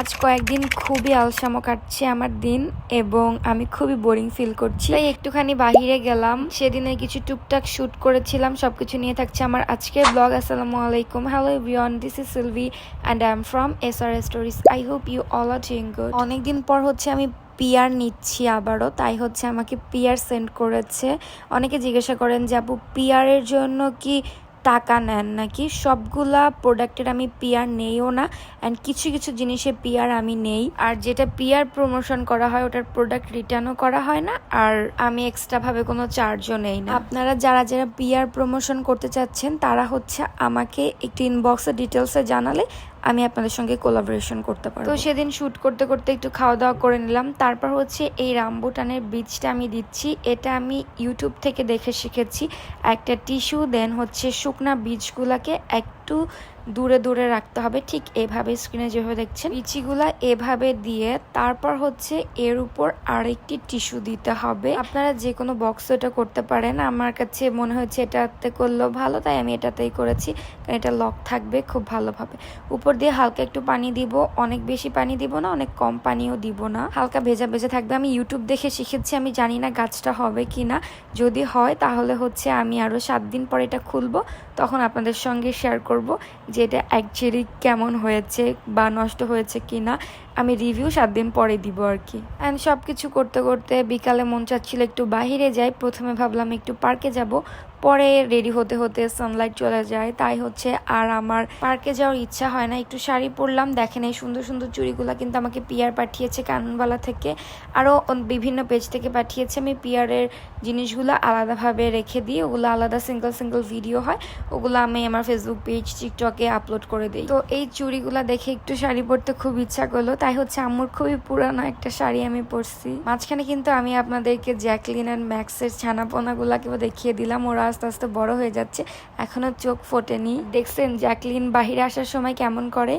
আজ কয়েকদিন খুবই আলসামো কাটছে আমার দিন এবং আমি খুবই বোরিং ফিল করছি। তাই একটুখানি বাহিরে গেলাম। সেদিনে কিছু টুকটাক শুট করেছিলাম, সবকিছু নিয়ে থাকছে আমার আজকের ব্লগ আসসালামু আলাইকুম। Hello everyone this is Silvi and I am from S R stories I hope you all are doing good অনেকদিন পর হচ্ছে আমি পিয়ার নিচ্ছি আবারও, তাই হচ্ছে আমাকে পিয়ার সেন্ড করেছে। অনেকে জিজ্ঞাসা করেন যে, আপু পিয়ারের জন্য কি টাকা নেন নাকি? সবগুলা প্রোডাক্টের আমি পিয়ার নেইও না অ্যান্ড কিছু কিছু জিনিসে পিয়ার আমি নেই। আর যেটা পিয়ার প্রমোশন করা হয়, ওটার প্রোডাক্ট রিটার্নও করা হয় না, আর আমি এক্সট্রাভাবে কোনো চার্জও নেই না। আপনারা যারা যারা পিয়ার প্রমোশন করতে চাচ্ছেন, তারা হচ্ছে আমাকে একটি ইনবক্সে ডিটেলসে জানালে আমি আপনাদের সঙ্গে কোলাবোরেশন করতে পারব। তো সেদিন শ্যুট করতে করতে একটু খাওয়া দাওয়া করে নিলাম। তারপর হচ্ছে এই রামবুটানের বীজটা আমি দিচ্ছি। এটা আমি ইউটিউব থেকে দেখে শিখেছি। একটা টিস্যু দেন হচ্ছে শুকনা বীজগুলাকে একটু দূরে দূরে রাখতে হবে। ঠিক এভাবে স্ক্রিনে যেভাবে দেখছেন বিচিগুলা এভাবে দিয়ে তারপর হচ্ছে এর উপর আরেকটি টিস্যু দিতে হবে। আপনারা যে কোনো বক্স এটা করতে পারেন। আমার কাছে মনে হচ্ছে এটাতে করলেও ভালো, তাই আমি এটাতেই করেছি। কারণ এটা লক থাকবে খুব ভালোভাবে। উপর দিয়ে হালকা একটু পানি দিব। অনেক বেশি পানি দিব না, অনেক কম পানিও দিব না। হালকা ভেজা ভেজা থাকবে। আমি ইউটিউব দেখে শিখেছি, আমি জানি না গাছটা হবে কি না যদি হয় তাহলে হচ্ছে আমি আরও সাত দিন পর এটা খুলবো। তখন আপনাদের সঙ্গে শেয়ার করব। যে এটা অ্যাকচুয়ালি কেমন হয়েছে বা নষ্ট হয়েছে কি না আমি রিভিউ সাত দিন পরে দিব আর কি। অ্যান্ড সব কিছু করতে করতে বিকালে মন চাচ্ছিল একটু বাহিরে যাই, প্রথমে ভাবলাম একটু পার্কে যাব। পরে রেডি হতে হতে সানলাইট চলে যায়। তাই হচ্ছে আর আমার পার্কে যাওয়ার ইচ্ছা হয় না। একটু শাড়ি পরলাম দেখেন এই সুন্দর সুন্দর চুড়িগুলো কিন্তু আমাকে পিয়ার পাঠিয়েছে কাননবালা থেকে। আরও বিভিন্ন পেজ থেকে পাঠিয়েছে। আমি পিয়ারের জিনিসগুলো আলাদাভাবে রেখে দিই। ওগুলো আলাদা সিঙ্গেল সিঙ্গেল ভিডিও হয়। ওগুলো আমি আমার ফেসবুক পেজ টিকটকে আপলোড করে দিই। তো এই চুড়িগুলো দেখে একটু শাড়ি পরতে খুব ইচ্ছা করল। তাই হচ্ছে আমার খুবই পুরানো একটা শাড়ি আমি পরছি। মাঝখানে কিন্তু আমি আপনাদেরকে জ্যাকলিন অ্যান্ড ম্যাক্সের ছানাপোনাগুলাকেও দেখিয়ে দিলাম। ওরা আস্তে আস্তে বড় হয়ে যাচ্ছে। এখনও চোখ ফোটেনি। দেখছেন জ্যাকলিন বাহিরে আসার সময় কেমন করে?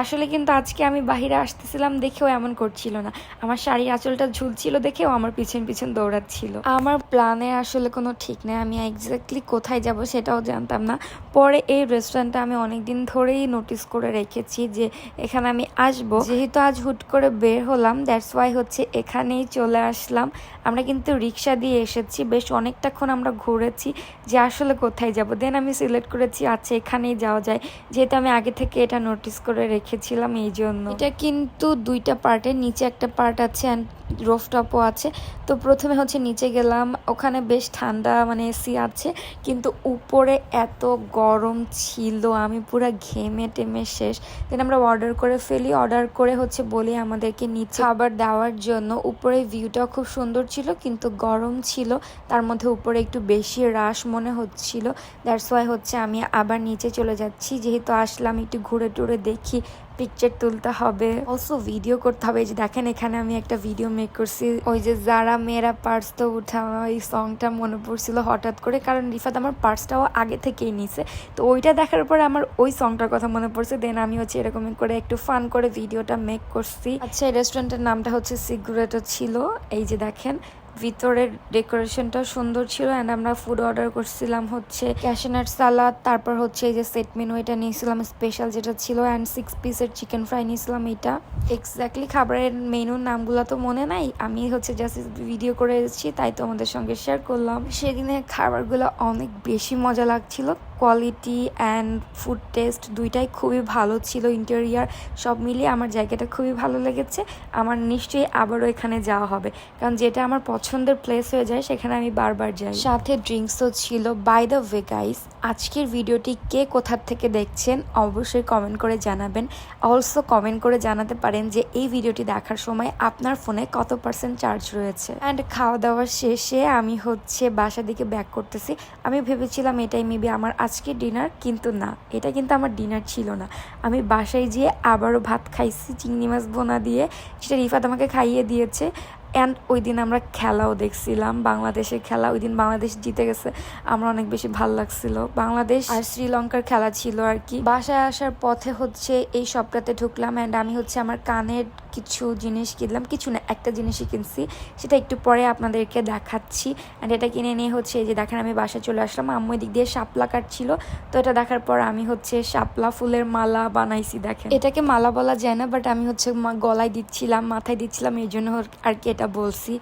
আসলে কিন্তু আজকে আমি বাহিরে আসতেছিলাম দেখেও এমন করছিল না। আমার শাড়ির আঁচলটা ঝুলছিল দেখেও আমার পিছন পিছন দৌড়াচ্ছিল। আমার প্ল্যানে আসলে কোনো ঠিক নেই, আমি এক্স্যাক্টলি কোথায় যাব সেটাও জানতাম না। পরে এই রেস্টুরেন্টটা আমি অনেক দিন ধরেই নোটিস করে রেখেছি যে এখানে আমি আসব। যেহেতু আজ হুট করে বের হলাম দ্যাটস ওয়াই হচ্ছে এখানেই চলে আসলাম। আমরা কিন্তু রিক্সা দিয়ে এসেছি, বেশ অনেকটাক্ষণ আমরা ঘুরেছি যে আসলে কোথায় যাব। দেন আমি সিলেক্ট করেছি আচ্ছা এখানেই যাওয়া যায়। যেহেতু আমি আগে থেকে এটা নোটিস করে রেখেছিলাম এই জন্য। এটা কিন্তু দুইটা পার্টের নিচে একটা পার্ট আছে অ্যান্ড রোফটপও আছে। তো প্রথমে হচ্ছে নিচে গেলাম, ওখানে বেশ ঠান্ডা মানে এসি আছে, কিন্তু উপরে এত গরম ছিল, আমি পুরো ঘেমে টেমে শেষ। দেন আমরা অর্ডার করে ফেলি অর্ডার করে হচ্ছে বলি আমাদেরকে নিচে খাবার দেওয়ার জন্য। উপরে ভিউটাও খুব সুন্দর ছিল, কিন্তু গরম ছিল, তার মধ্যে উপরে একটু বেশি রাশ মনে হচ্ছিল। দ্যাটস ওয়াই হচ্ছে আমি আবার নিচে চলে যাচ্ছি, যেহেতু আসলাম একটু ঘুরে টুরে দেখি পিকচার তুলতে হবে। অলসো ভিডিও করতে হবে। যে দেখেন, এখানে আমি একটা ভিডিও মেক করছি। ওই যে যারা মেয়েরা পার্স তো উঠা ওই সংটা মনে পড়ছিল হঠাৎ করে। কারণ রিফাত আমার পার্সটাও আগে থেকেই নিছে। তো ওইটা দেখার পর আমার ওই সংটার কথা মনে পড়ছে। দেন আমি হচ্ছে এরকম করে একটু ফান করে ভিডিওটা মেক করছি। আচ্ছা এই রেস্টুরেন্টের নামটা হচ্ছে সিগুরেটো ছিল। এই যে দেখেন ভিতরের ডেকোরেশনটা সুন্দর ছিল অ্যান্ড আমরা ফুড অর্ডার করছিলাম হচ্ছে ক্যাশনার সালাদ তারপর হচ্ছে এই যে সেট মেনু এটা নিয়েছিলাম স্পেশাল যেটা ছিল অ্যান্ড সিক্স পিসের চিকেন ফ্রাই নিয়েছিলাম এটা। এক্স্যাক্টলি খাবারের মেনুর নামগুলো তো মনে নাই, আমি হচ্ছে জাস্ট ভিডিও করে এসেছি তাই তোমাদের সঙ্গে শেয়ার করলাম। সেদিনে খাবারগুলো অনেক বেশি মজা লাগছিল। কোয়ালিটি অ্যান্ড ফুড টেস্ট দুইটাই খুবই ভালো ছিল ইন্টেরিয়ার সব মিলিয়ে আমার জায়গাটা খুবই ভালো লেগেছে। আমার নিশ্চয়ই আবারও এখানে যাওয়া হবে। কারণ যেটা আমার পছন্দের প্লেস হয়ে যায়, সেখানে আমি বারবার যাই। সাথে ড্রিঙ্কসও ছিল। বাই দ্য ওয়ে গাইস আজকের ভিডিওটি কে কোথার থেকে দেখছেন অবশ্যই কমেন্ট করে জানাবেন। অলসো কমেন্ট করে জানাতে পারেন যে এই ভিডিওটি দেখার সময় আপনার ফোনে কত পার্সেন্ট চার্জ রয়েছে। অ্যান্ড খাওয়া দাওয়া শেষে আমি হচ্ছে বাসা দিকে ব্যাক করতেছি। আমি ভেবেছিলাম এটাই মেবি আমার আজকে ডিনার কিন্তু না। এটা কিন্তু আমার ডিনার ছিল না। আমি বাসায় যেয়ে আবারও ভাত খাইছি, চিংড়ি মাছ বোনা দিয়ে। সেটা রিফাত আমাকে খাইয়ে দিয়েছে। অ্যান্ড ওই দিন আমরা খেলাও দেখছিলাম। বাংলাদেশের খেলা, ওই দিন বাংলাদেশ জিতে গেছে। আমার অনেক বেশি ভালো লাগছিল। বাংলাদেশ আর শ্রীলঙ্কার খেলা ছিল আর কি। বাসায় আসার পথে হচ্ছে এই সবটাতে ঢুকলাম। অ্যান্ড আমি হচ্ছে আমার কানের কিছু জিনিস কিনলাম, কিছু না, একটা জিনিসই কিনছি। সেটা একটু পরে আপনাদেরকে দেখাচ্ছি। অ্যান্ড এটা কিনে নিয়ে হচ্ছে এই যে দেখেন, আমি বাসায় চলে আসলাম। আম্মু এদিক দিয়ে শাপলা কাটছিল। তো এটা দেখার পর আমি হচ্ছে শাপলা ফুলের মালা বানাইছি, দেখেন। এটাকে মালা বলা যায় না বাট আমি হচ্ছে গলায় দিচ্ছিলাম, মাথায় দিচ্ছিলাম, এই জন্য আর কি এটা বলছি।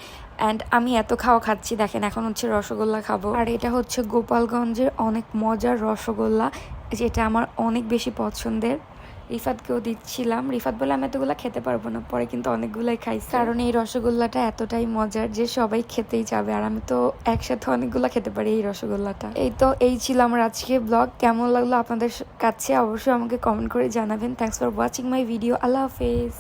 অ্যান্ড আমি এত খাওয়া খাচ্ছি, দেখেন, এখন হচ্ছে রসগোল্লা খাব। আর এটা হচ্ছে গোপালগঞ্জের অনেক মজার রসগোল্লা, যেটা আমার অনেক বেশি পছন্দের। রিফাতকেও দিচ্ছিলাম। রিফাত বলে আমি এতগুলো খেতে পারব না। পরে কিন্তু অনেকগুলাই খাইছি। কারণ এই রসগোল্লাটা এতটাই মজার যে সবাই খেতেই যাবে আর আমি তো একসাথে অনেকগুলো খেতে পারি এই রসগোল্লাটা। এই তো এই ছিল আমার আজকে ব্লগ। কেমন লাগল আপনাদের কাছে? অবশ্যই আমাকে কমেন্ট করে জানাবেন। Thanks for watching my video আল্লাহ হাফেজ।